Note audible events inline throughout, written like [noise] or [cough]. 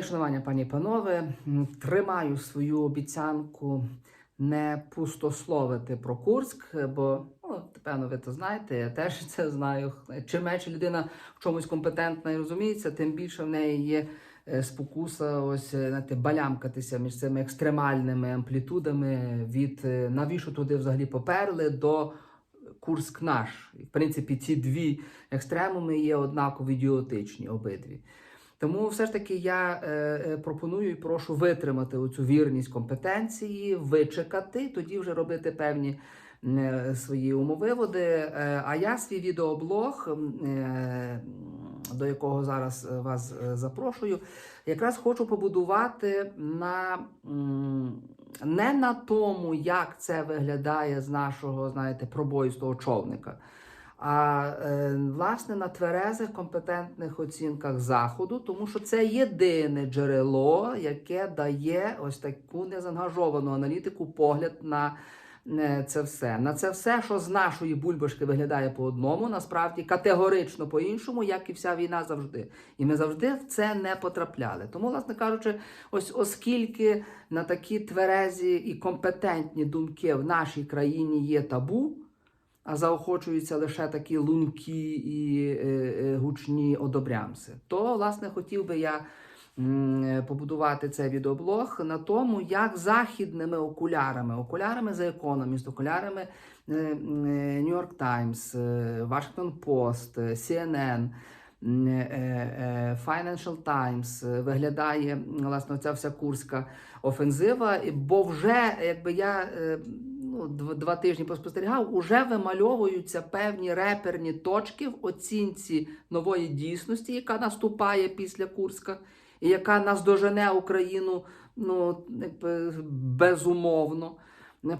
Моє шанування, пані і панове, тримаю свою обіцянку не пустословити про Курськ, бо ну, певно, ви то знаєте, я теж [laughs] це знаю. Чим менше людина в чомусь компетентна і розуміється, тим більше в неї є е, спокуса ось е, знаєте, балямкатися між цими екстремальними амплітудами від е, навіщо туди взагалі поперли до Курськ наш. В принципі, ці дві екстремуми є однаково ідіотичні обидві. Тому все ж таки я е, е, пропоную і прошу витримати оцю вірність компетенції, вичекати, тоді вже робити певні е, свої умовиводи. А я свій відеоблог, до якого зараз вас запрошую, якраз хочу побудувати на не на тому, як це виглядає з нашого, знаєте, пробоїстого човника. А е, власне на тверезих компетентних оцінках заходу, тому що це єдине джерело, яке дає ось таку незаангажовану аналітику погляд на е, це все. На це все, що з нашої бульбашки виглядає по одному, насправді категорично по-іншому, як і вся війна завжди. І ми завжди в це не потрапляли. Тому, власне кажучи, ось оскільки на такі тверезі і компетентні думки в нашій країні є табу а заохочуються лише такі лункі і е, е, гучні одобрямси. То, власне, хотів би я побудувати цей відеоблог на тому, як західними окулярами, окулярами за економіст, окулярами е, New York Times, Washington Post, CNN, Financial Times виглядає власне ця вся курська офензива, бо вже якби я. Два тижні поспостерігав, уже вимальовуються певні реперні точки в оцінці нової дійсності, яка наступає після Курська, і яка наздожене Україну ну, безумовно.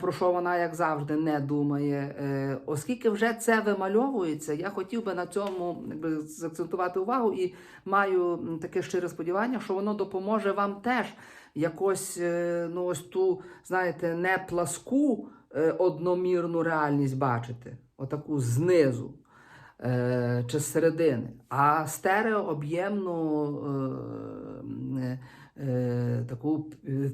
Про що вона, як завжди, не думає. Е, оскільки вже це вимальовується, я хотів би на цьому якби, заакцентувати увагу і маю таке щире сподівання, що воно допоможе вам теж якось е, ну, ось ту, знаєте, не пласку одномірну реальність бачити, отаку знизу е, чи з середини, а стереооб'ємну е, е, таку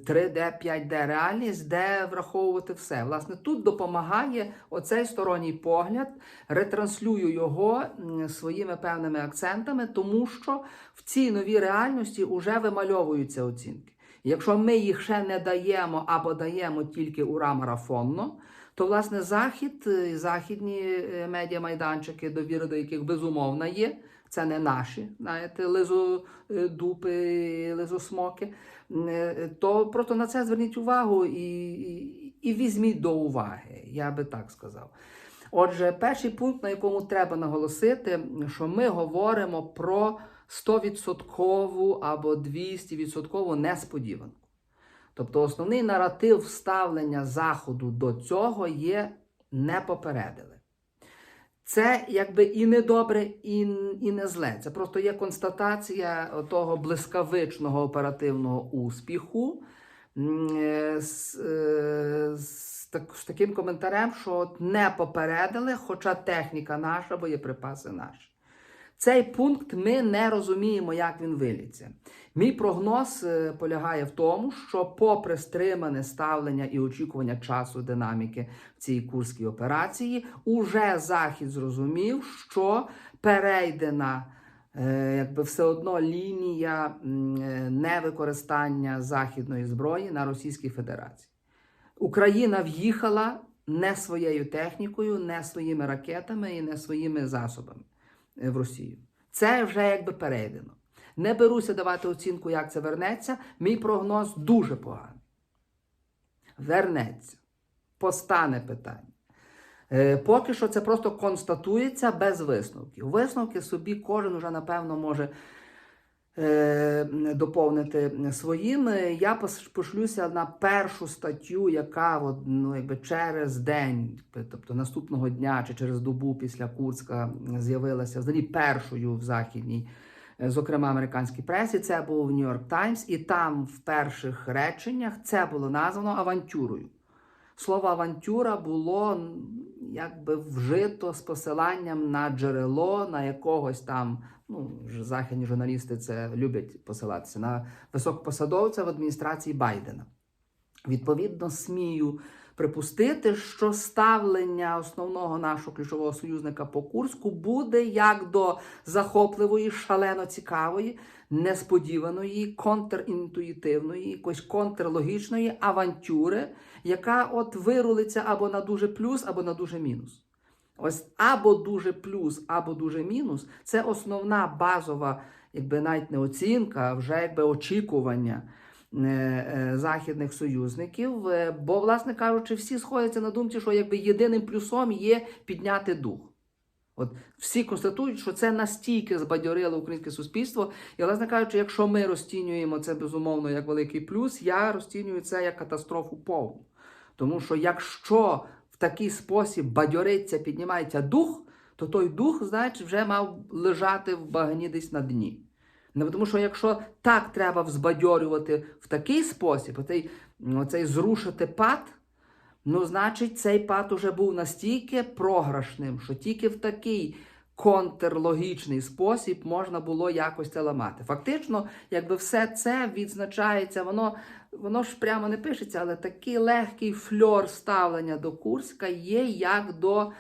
3D, 5D реальність, де враховувати все. Власне, тут допомагає оцей сторонній погляд, ретранслюю його своїми певними акцентами, тому що в цій новій реальності вже вимальовуються оцінки. Якщо ми їх ще не даємо або даємо тільки ура-марафонно, то власне захід, е, західні е, медіамайданчики, довіри до яких безумовно є, це не наші, знаєте, лизодупи, лизосмоки, е, то просто на це зверніть увагу і, і, і візьміть до уваги, я би так сказав. Отже, перший пункт, на якому треба наголосити, що ми говоримо про 100% або 200% несподіванку. Тобто основний наратив ставлення Заходу до цього є не попередили. Це якби і не добре, і, і не зле. Це просто є констатація того блискавичного оперативного успіху е, з, е, з, так, з таким коментарем, що не попередили, хоча техніка наша, боєприпаси наші. Цей пункт ми не розуміємо, як він виліться. Мій прогноз е, полягає в тому, що, попри стримане ставлення і очікування часу динаміки в цій курській операції, уже Захід зрозумів, що перейдена е, якби все одно лінія е, невикористання західної зброї на Російській Федерації. Україна в'їхала не своєю технікою, не своїми ракетами і не своїми засобами в Росію. Це вже якби перейдено. Не беруся давати оцінку, як це вернеться. Мій прогноз дуже поганий. Вернеться. Постане питання. Е, Поки що це просто констатується без висновків. Висновки собі кожен уже, напевно, може е, доповнити своїм. Е, Я пошлюся на першу статтю, яка от, ну, якби через день, тобто наступного дня чи через добу після Курська з'явилася взагалі першою в західній, е, зокрема американській пресі. Це був York Times, і там в перших реченнях це було названо авантюрою. Слово авантюра було якби вжито з посиланням на джерело, на якогось там. Ну, західні журналісти це люблять посилатися на високопосадовця в адміністрації Байдена. Відповідно, смію припустити, що ставлення основного нашого ключового союзника по Курську буде як до захопливої, шалено цікавої, несподіваної, контрінтуїтивної, якоїсь контрлогічної авантюри, яка от вирулиться або на дуже плюс, або на дуже мінус. Ось або дуже плюс, або дуже мінус це основна базова, якби навіть не оцінка, а вже якби очікування західних союзників. Е, Бо, власне кажучи, всі сходяться на думці, що якби єдиним плюсом є підняти дух. От всі констатують, що це настільки збадьорило українське суспільство. І, власне кажучи, якщо ми розцінюємо це безумовно як великий плюс, я розцінюю це як катастрофу повну. Тому що якщо в такий спосіб бадьориться, піднімається дух, то той дух, значить, вже мав лежати в багані десь на дні. Ну, тому що якщо так треба взбадьорювати в такий спосіб, оцей, оцей зрушити пад, ну, значить, цей пад уже був настільки програшним, що тільки в такий контрлогічний спосіб можна було якось це ламати. Фактично, якби все це відзначається, воно, воно ж прямо не пишеться, але такий легкий фльор ставлення до Курська є як до,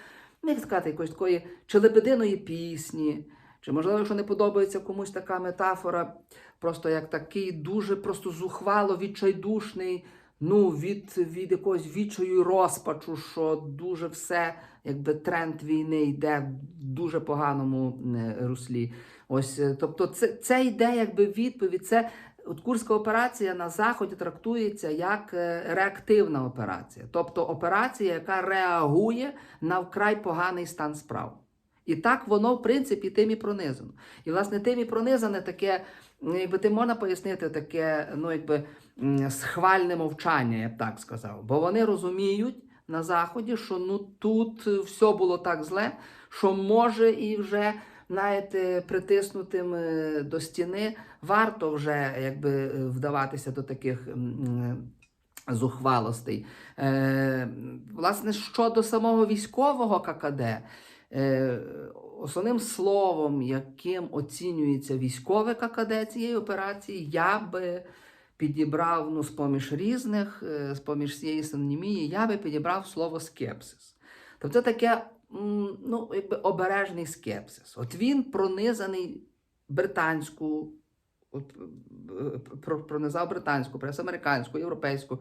ну, як сказати, якоїсь такої челебединої пісні. Чи можливо, якщо не подобається комусь така метафора, просто як такий дуже просто зухвало відчайдушний, ну, від, від якогось відчаю розпачу, що дуже все, якби тренд війни йде в дуже поганому е, руслі. Ось, е, тобто, це, це йде якби відповідь. Це от Курська операція на Заході трактується як е, реактивна операція, тобто операція, яка реагує на вкрай поганий стан справ. І так воно, в принципі, тим і пронизано. І, власне, тим і пронизане таке, м, якби ти можна пояснити, таке, ну, якби схвальне мовчання, я б так сказав. Бо вони розуміють на Заході, що ну тут все було так зле, що може і вже. Знаєте, притиснутим до стіни варто вже якби вдаватися до таких зухвалостей. Е, власне, щодо самого військового ККД, Основним словом, яким оцінюється військове ККД цієї операції, я би підібрав ну, з-поміж різних, е, з-поміж цієї синонімії, я би підібрав слово скепсис. Тобто це таке ну, якби обережний скепсис. От він пронизаний британську, от, е, про- пронизав британську, прес американську, європейську.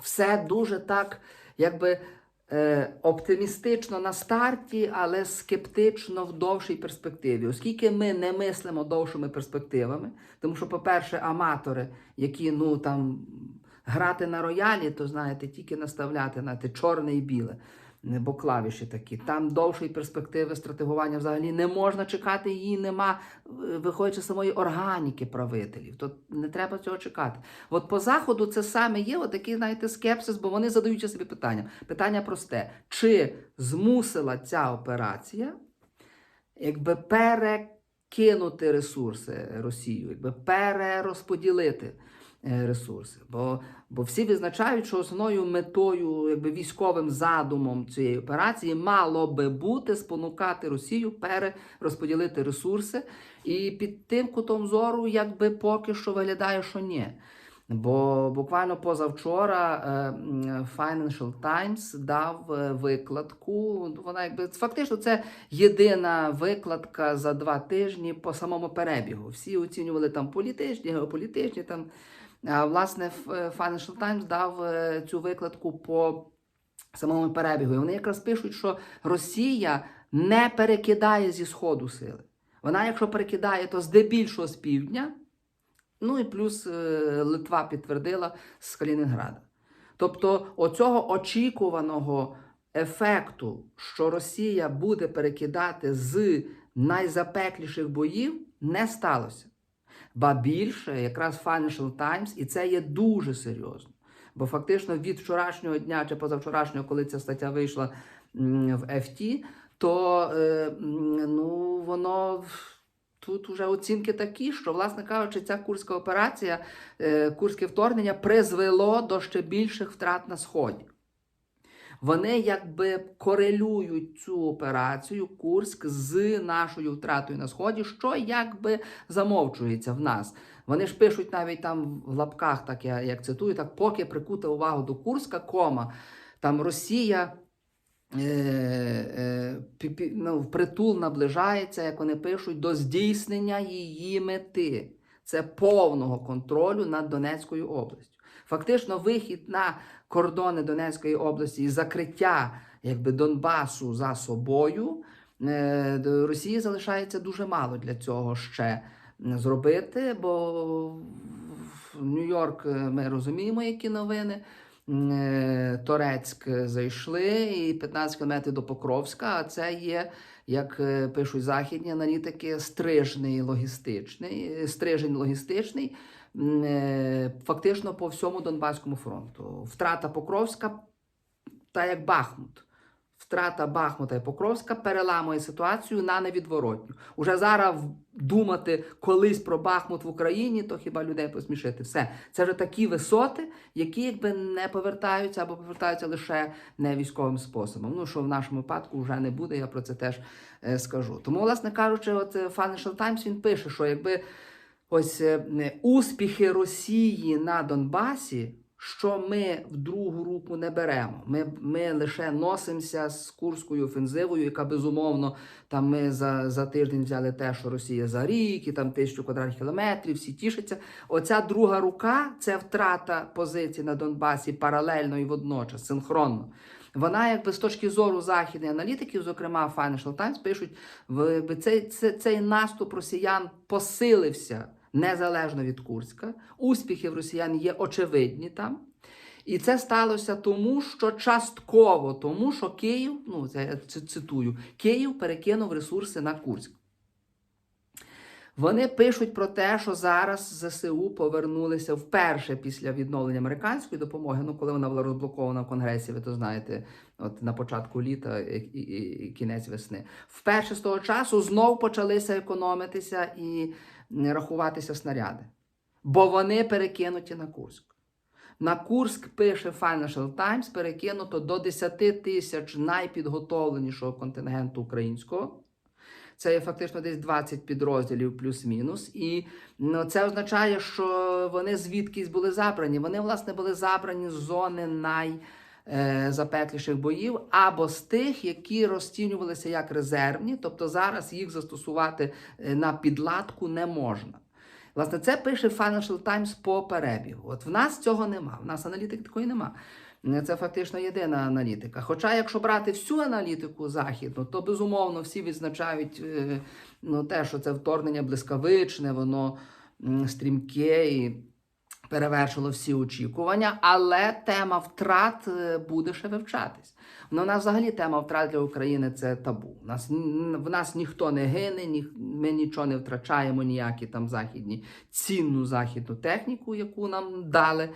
Все дуже так, якби е, оптимістично на старті, але скептично в довшій перспективі. Оскільки ми не мислимо довшими перспективами, тому що, по-перше, аматори, які ну там грати на роялі, то знаєте, тільки наставляти на те чорне і біле. Бо клавіші такі. Там довшої перспективи стратегування взагалі не можна чекати, її нема, е, виходячи з самої органіки правителів. То не треба цього чекати. От по заходу це саме є отакий, знаєте, скепсис, бо вони задають собі питання. Питання просте: чи змусила ця операція якби перекинути ресурси Росію, якби перерозподілити ресурси? Бо, бо всі відзначають, що основною метою, якби військовим задумом цієї операції мало би бути спонукати Росію перерозподілити ресурси. І під тим кутом зору, якби поки що виглядає, що ні. Бо буквально позавчора е, Financial Times дав е, викладку. Вона якби фактично це єдина викладка за два тижні по самому перебігу. Всі оцінювали там політичні, геополітичні там. А власне е, Financial Times дав е, цю викладку по самому перебігу. І вони якраз пишуть, що Росія не перекидає зі сходу сили. Вона, якщо перекидає, то здебільшого з півдня. Ну і плюс е, Литва підтвердила з Калінінграда. Тобто, оцього очікуваного ефекту, що Росія буде перекидати з найзапекліших боїв, не сталося. Ба більше, якраз Financial Times, і це є дуже серйозно. Бо фактично від вчорашнього дня чи позавчорашнього, коли ця стаття вийшла в FT, то е, ну, воно тут вже оцінки такі, що, власне кажучи, ця курська операція, е, курське вторгнення призвело до ще більших втрат на сході. Вони якби корелюють цю операцію Курськ з нашою втратою на сході, що якби замовчується в нас. Вони ж пишуть навіть там в лапках, так я як цитую, так поки прикута увагу до Курська, кома там Росія. Е, е, ну, впритул наближається, як вони пишуть, до здійснення її мети. Це повного контролю над Донецькою областю. Фактично, вихід на кордони Донецької області і закриття якби, Донбасу за собою. е, Росії залишається дуже мало для цього ще зробити, бо в Нью-Йорк е, ми розуміємо, які новини. Е, Торецьк зайшли і 15 кілометрів до Покровська. А це є, як пишуть західні аналітики, стрижний логістичний, стрижень логістичний, фактично по всьому Донбаському фронту. Втрата Покровська та як Бахмут. Втрата Бахмута і Покровська переламує ситуацію на невідворотню. Уже зараз думати колись про Бахмут в Україні, то хіба людей посмішити. Все. Це вже такі висоти, які якби не повертаються або повертаються лише не військовим способом. Ну що в нашому випадку вже не буде, я про це теж е, скажу. Тому, власне кажучи, от е, Financial Times він пише, що якби ось е, успіхи Росії на Донбасі. Що ми в другу руку не беремо. Ми, ми лише носимося з курською офензивою, яка безумовно там ми за, за тиждень взяли те, що Росія за рік, і там тисячу квадратних кілометрів, всі тішаться. Оця друга рука це втрата позицій на Донбасі паралельно і водночас, синхронно. Вона, якби з точки зору західних аналітиків, зокрема Financial Times, пишуть, цей, цей, цей наступ росіян посилився незалежно від Курська. Успіхи росіян є очевидні там. І це сталося тому, що частково тому, що Київ, ну це я цитую, Київ перекинув ресурси на Курськ. Вони пишуть про те, що зараз ЗСУ повернулися вперше після відновлення американської допомоги. Ну, коли вона була розблокована в Конгресі, ви то знаєте, от на початку літа і, і, і кінець весни. Вперше з того часу знов почалися економитися і м, рахуватися снаряди, бо вони перекинуті на Курськ. На Курськ пише Financial Times, перекинуто до 10 тисяч найпідготовленішого контингенту українського. Це є фактично десь 20 підрозділів плюс-мінус. І ну, це означає, що вони звідкись були забрані. Вони, власне, були забрані з зони найзапекліших боїв, або з тих, які розцінювалися як резервні, тобто зараз їх застосувати е, на підладку не можна. Власне, це пише Financial Times по перебігу. От в нас цього нема. В нас аналітики такої нема. Це фактично єдина аналітика. Хоча, якщо брати всю аналітику західну, то безумовно всі відзначають е, ну, те, що це вторгнення блискавичне, воно стрімке і перевершило всі очікування. Але тема втрат е, буде ще вивчатись. Ну, у нас взагалі тема втрат для України це табу. У нас, в нас ніхто не гине, ні, ми нічого не втрачаємо, ніякі там західні цінну західну техніку, яку нам дали.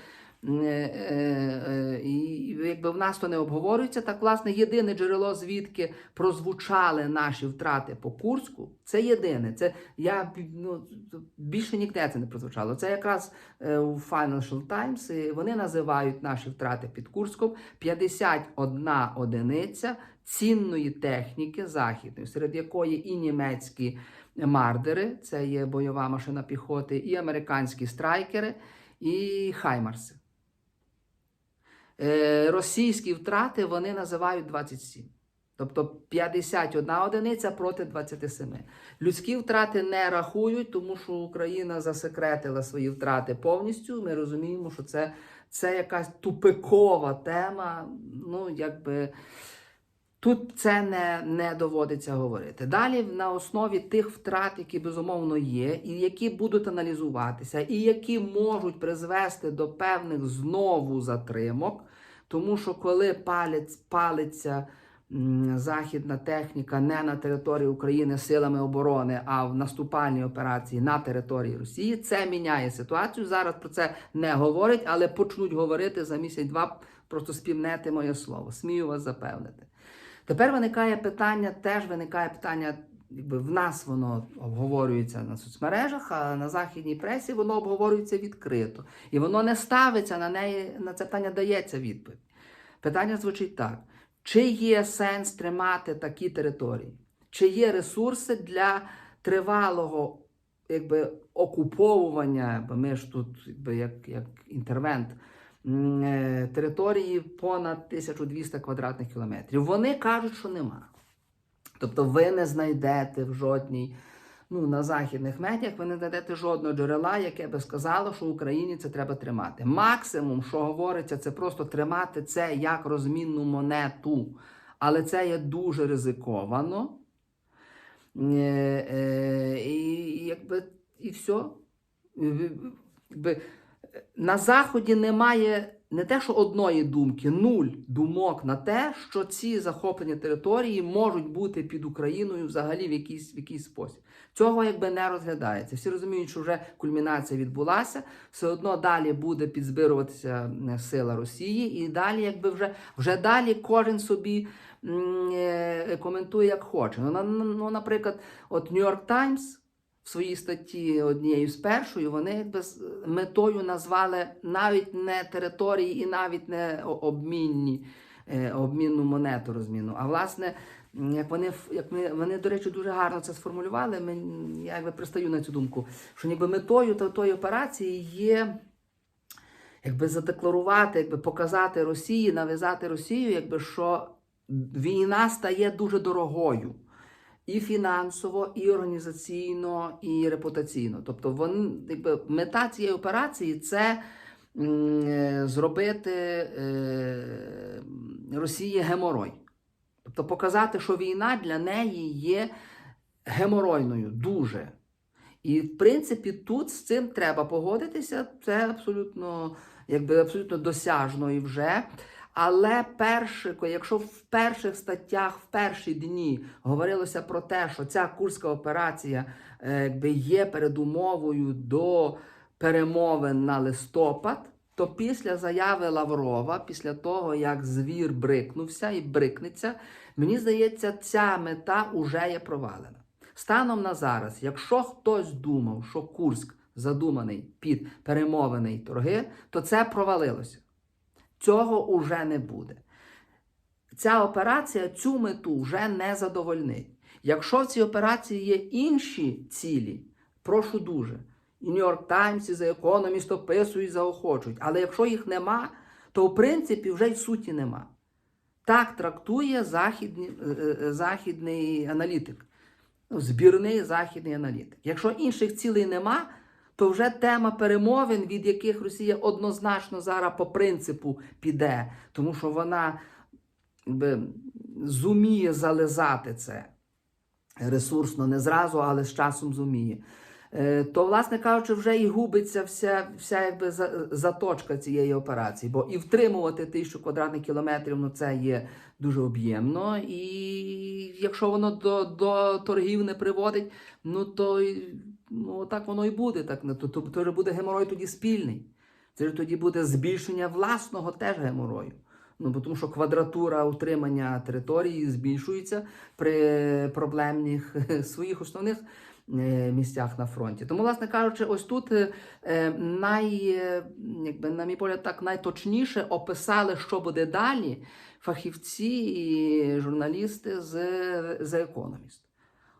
Е, е, І якби в нас то не обговорюється, так власне єдине джерело, звідки прозвучали наші втрати по Курську, це єдине. Це я ну, більше ніде це не прозвучало. Це якраз е, у Financial Times. і Вони називають наші втрати під Курском 51 одиниця цінної техніки західної, серед якої і німецькі мардери, це є бойова машина піхоти, і американські страйкери, і хаймарси. Е, російські втрати вони називають 27. Тобто 51 одиниця проти 27. Людські втрати не рахують, тому що Україна засекретила свої втрати повністю. Ми розуміємо, що це, це якась тупикова тема. Ну, якби. Тут це не, не доводиться говорити. Далі на основі тих втрат, які безумовно є, і які будуть аналізуватися, і які можуть призвести до певних знову затримок, тому що коли палець, палиться західна техніка не на території України силами оборони, а в наступальній операції на території Росії, це міняє ситуацію. Зараз про це не говорять, але почнуть говорити за місяць-два. Просто співнете моє слово. Смію вас запевнити. Тепер виникає питання, теж виникає питання якби в нас воно обговорюється на соцмережах, а на західній пресі воно обговорюється відкрито. І воно не ставиться на неї, на це питання дається відповідь. Питання звучить так: чи є сенс тримати такі території? Чи є ресурси для тривалого якби, окуповування, бо ми ж тут якби, як, як інтервент території понад 1200 квадратних кілометрів? Вони кажуть, що нема. Тобто ви не знайдете в жодній, ну на західних медіях ви не знайдете жодного джерела, яке би сказало, що Україні це треба тримати. Максимум, що говориться, це просто тримати це як розмінну монету. Але це є дуже ризиковано. Е, е, І якби і все. Якби, на Заході немає не те, що одної думки, нуль думок на те, що ці захоплені території можуть бути під Україною взагалі в якийсь, в якийсь спосіб. Цього якби не розглядається. Всі розуміють, що вже кульмінація відбулася, все одно далі буде підзбируватися сила Росії, і далі, якби вже, вже далі кожен собі е, коментує як хоче. Ну, ну, наприклад, от York Times в своїй статті однією з першою, вони метою назвали навіть не території і навіть не обмінні, е, обмінну монету розміну. А власне, як вони, як ми, вони, до речі, дуже гарно це сформулювали. Ми, я якби пристаю на цю думку, що ніби метою тої операції є. Якби задекларувати, якби показати Росії, нав'язати Росію, якби що війна стає дуже дорогою і фінансово, і організаційно, і репутаційно. Тобто, вон, якби, мета цієї операції це е, зробити е, Росії геморой. Тобто показати, що війна для неї є геморойною дуже. І, в принципі, тут з цим треба погодитися. Це абсолютно, якби, абсолютно досяжно і вже. Але перше, якщо в перших статтях, в перші дні говорилося про те, що ця курська операція е, якби, є передумовою до перемовин на листопад, то після заяви Лаврова, після того, як звір брикнувся і брикнеться, мені здається, ця мета уже є провалена. Станом на зараз, якщо хтось думав, що Курськ задуманий під перемовини й торги, то це провалилося. Цього уже не буде. Ця операція цю мету вже не задовольнить. Якщо в цій операції є інші цілі, прошу дуже. І York Times, і The Economist описують, заохочують. Але якщо їх нема, то в принципі вже й суті нема. Так трактує західний, е, е, західний аналітик, ну, збірний західний аналітик. Якщо інших цілей нема, то вже тема перемовин, від яких Росія однозначно зараз по принципу піде, тому що вона якби, зуміє зализати це ресурсно, не зразу, але з часом зуміє. Е, То, власне кажучи, вже і губиться вся, вся якби, за- заточка цієї операції. Бо і втримувати тисячу квадратних кілометрів ну, це є дуже об'ємно. І якщо воно до, до торгів не приводить, ну то ну, так воно і буде. Так, ну, то, то, то буде геморой тоді спільний. Це ж тоді буде збільшення власного теж геморою. Ну, тому що квадратура утримання території збільшується при проблемних [laughs] своїх основних місцях на фронті. Тому, власне кажучи, ось тут е, е, най, е, якби, на мій погляд, так найточніше описали, що буде далі, фахівці і журналісти з The Economist.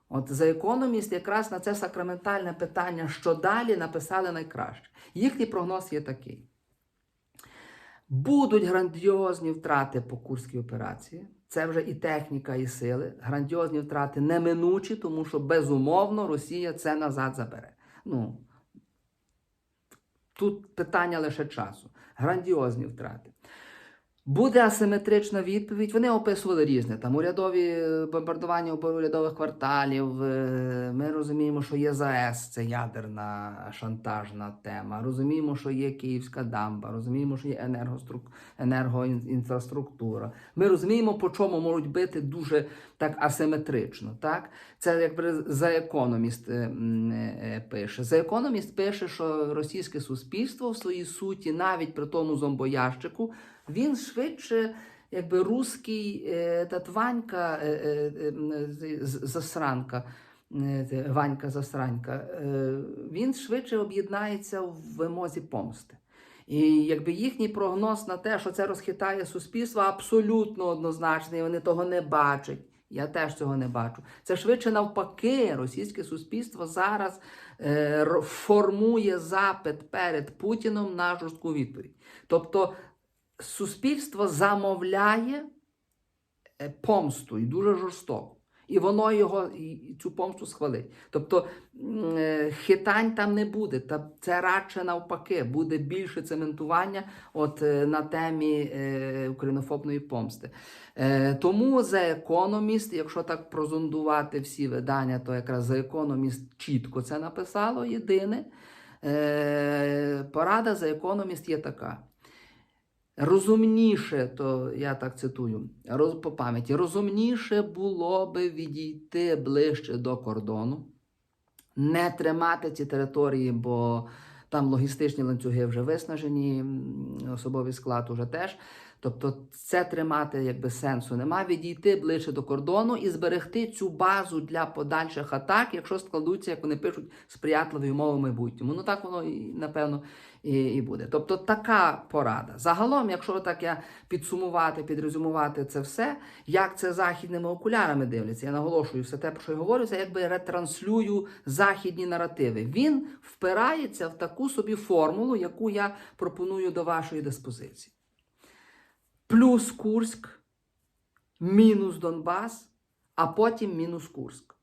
От The Economist якраз на це сакраментальне питання, що далі, написали найкраще. Їхній прогноз є такий. Будуть грандіозні втрати по Курській операції. Це вже і техніка, і сили. Грандіозні втрати неминучі, тому що безумовно Росія це назад забере. Ну, тут питання лише часу. Грандіозні втрати. Буде асиметрична відповідь. Вони описували різне. Там урядові е, бомбардування урядових кварталів. е, Ми розуміємо, що є ЗАЕС, це ядерна шантажна тема. Розуміємо, що є Київська дамба, розуміємо, що є енергострук... енергоінфраструктура. Ми розуміємо, по чому можуть бити дуже так асиметрично. Так? Це якби за економіст пише. За економіст пише, що російське суспільство в своїй суті, навіть при тому зомбоящику, він швидше якби руський е, та Ванька е, е, е, з- засранка. Ванька Засранька, він швидше об'єднається в вимозі помсти. І якби їхній прогноз на те, що це розхитає суспільство, абсолютно однозначний. Вони того не бачать. Я теж цього не бачу. Це швидше навпаки, російське суспільство зараз формує запит перед Путіном на жорстку відповідь. Тобто суспільство замовляє е, помсту і дуже жорстоко. І воно його і- цю помсту схвалить. Тобто е, хитань там не буде. Та це радше навпаки, буде більше цементування от е, на темі українофобної помсти. Тому The Economist, якщо так прозондувати всі видання, то якраз The Economist чітко це написало. Єдине порада The Economist є така. Розумніше, то я так цитую роз, по пам'яті, розумніше було би відійти ближче до кордону, не тримати ці території, бо там логістичні ланцюги вже виснажені, особовий склад уже теж. Тобто це тримати якби сенсу нема. Відійти ближче до кордону і зберегти цю базу для подальших атак, якщо складуться, як вони пишуть, сприятливі умови майбутньому. Ну так воно і напевно і, і буде. Тобто така порада. Загалом, якщо так я підсумувати, підрезюмувати це все, як це західними окулярами дивляться, я наголошую все те, про що я говорю, це якби ретранслюю західні наративи. Він впирається в таку собі формулу, яку я пропоную до вашої диспозиції. Плюс Курськ, мінус Донбас, а потім мінус Курськ.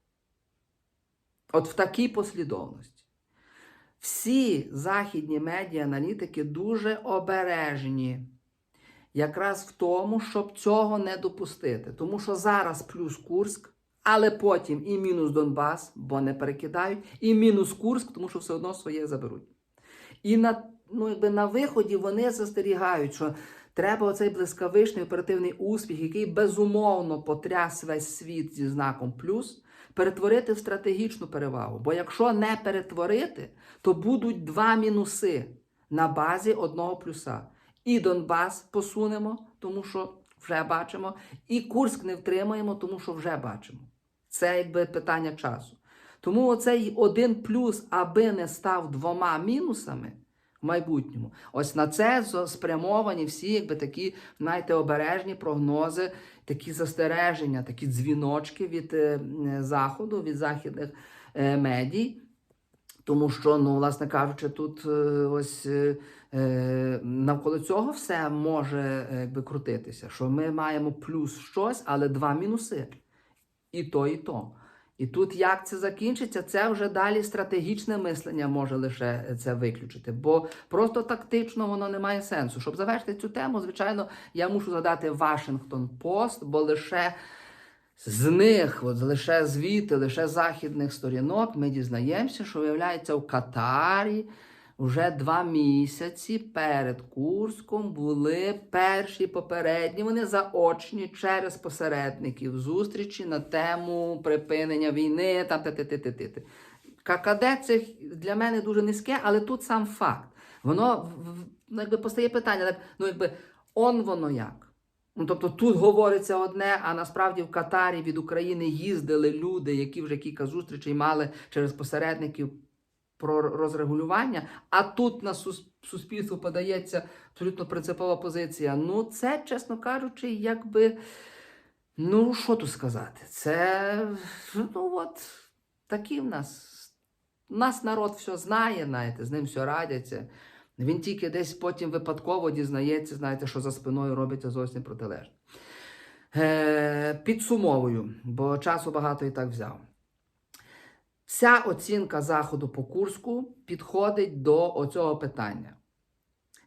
От в такій послідовності. Всі західні медіа-аналітики дуже обережні. Якраз в тому, щоб цього не допустити. Тому що зараз плюс Курськ, але потім і мінус Донбас, бо не перекидають, і мінус Курськ, тому що все одно своє заберуть. І на, ну, якби на виході вони застерігають, що треба оцей блискавичний оперативний успіх, який безумовно потряс весь світ зі знаком плюс, перетворити в стратегічну перевагу. Бо якщо не перетворити, то будуть два мінуси на базі одного плюса. І Донбас посунемо, тому що вже бачимо, і Курськ не втримаємо, тому що вже бачимо. Це якби питання часу. Тому оцей один плюс, аби не став двома мінусами в майбутньому. Ось на це спрямовані всі якби такі, знаєте, обережні прогнози, такі застереження, такі дзвіночки від е, е, заходу, від західних е, медій. Тому що, ну, власне кажучи, тут ось навколо цього все може якби крутитися. Що ми маємо плюс щось, але два мінуси. І то, і то. І тут як це закінчиться, це вже далі стратегічне мислення може лише це виключити, бо просто тактично воно не має сенсу. Щоб завершити цю тему, звичайно, я мушу задати Вашингтон Пост, бо лише з них, от лише звідти, лише західних сторінок, ми дізнаємося, що виявляється в Катарі вже два місяці перед Курском були перші попередні, вони заочні через посередників зустрічі на тему припинення війни. Там ти ти ти ти ти ККД це для мене дуже низьке, але тут сам факт. Воно ну, якби постає питання, ну якби он воно як. Ну, тобто тут говориться одне, а насправді в Катарі від України їздили люди, які вже кілька зустрічей мали через посередників про розрегулювання, а тут на суспільство подається абсолютно принципова позиція. Ну, це, чесно кажучи, якби. Ну, що тут сказати? Це ну от такі в нас. У нас народ все знає, знаєте, з ним все радяться. Він тільки десь потім випадково дізнається, знаєте, що за спиною робиться зовсім протилежно. Е, підсумовую, бо часу багато і так взяв. Вся оцінка заходу по Курську підходить до оцього питання.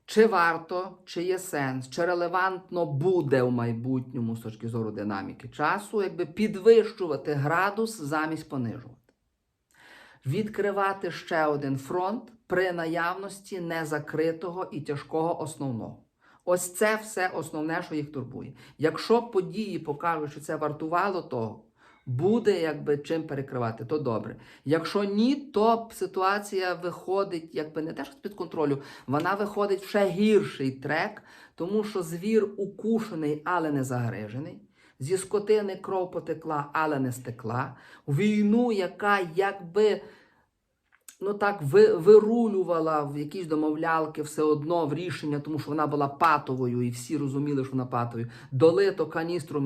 Чи варто, чи є сенс, чи релевантно буде в майбутньому з точки зору динаміки часу, якби підвищувати градус замість понижувати. Відкривати ще один фронт при наявності незакритого і тяжкого основного. Ось це все основне, що їх турбує. Якщо події покажуть, що це вартувало того, буде якби чим перекривати, то добре. Якщо ні, то ситуація виходить, якби не те, що з-під контролю, вона виходить в ще гірший трек, тому що звір укушений, але не загрижений. Зі скотини кров потекла, але не стекла. Війну, яка якби ну так ви, вирулювала в якісь домовлялки все одно в рішення, тому що вона була патовою, і всі розуміли, що вона патовою, долито каністру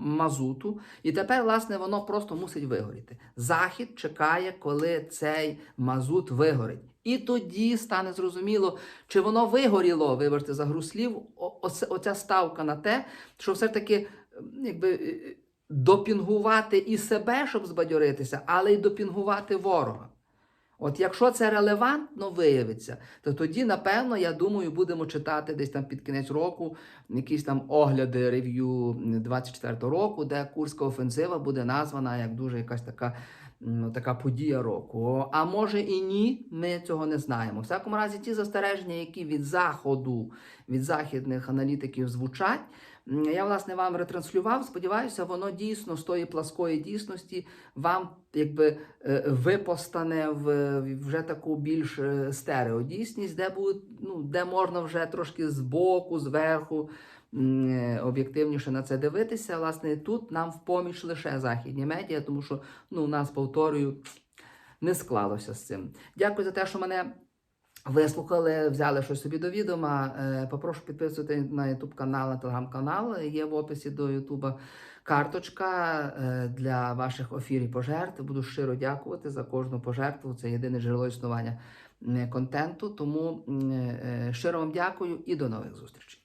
мазуту, і тепер, власне, воно просто мусить вигоріти. Захід чекає, коли цей мазут вигорить. І тоді стане зрозуміло, чи воно вигоріло, вибачте, за гру слів, оця ставка на те, що все ж таки якби. е, Допінгувати і себе, щоб збадьоритися, але й допінгувати ворога. От якщо це релевантно виявиться, то тоді, напевно, я думаю, будемо читати десь там під кінець року якісь там огляди рев'ю 24 року, де Курська офенсива буде названа як дуже якась така, м, така подія року. А може і ні, ми цього не знаємо. У всякому разі, ті застереження, які від заходу, від західних аналітиків звучать. Я, власне, вам ретранслював. Сподіваюся, воно дійсно з тої пласкої дійсності вам якби е, випостане в вже таку більш е, стереодійсність, де ну, де можна вже трошки збоку, зверху е, об'єктивніше на це дивитися. Власне, тут нам в поміч лише західні медіа, тому що ну, у нас, повторюю, не склалося з цим. Дякую за те, що мене. Вислухали, взяли щось собі до відома. Е, Попрошу підписувати на YouTube канал, на телеграм-канал. Є в описі до YouTube карточка е, для ваших ефір і пожертв. Буду щиро дякувати за кожну пожертву. Це єдине джерело існування контенту. Тому е, щиро вам дякую і до нових зустрічей.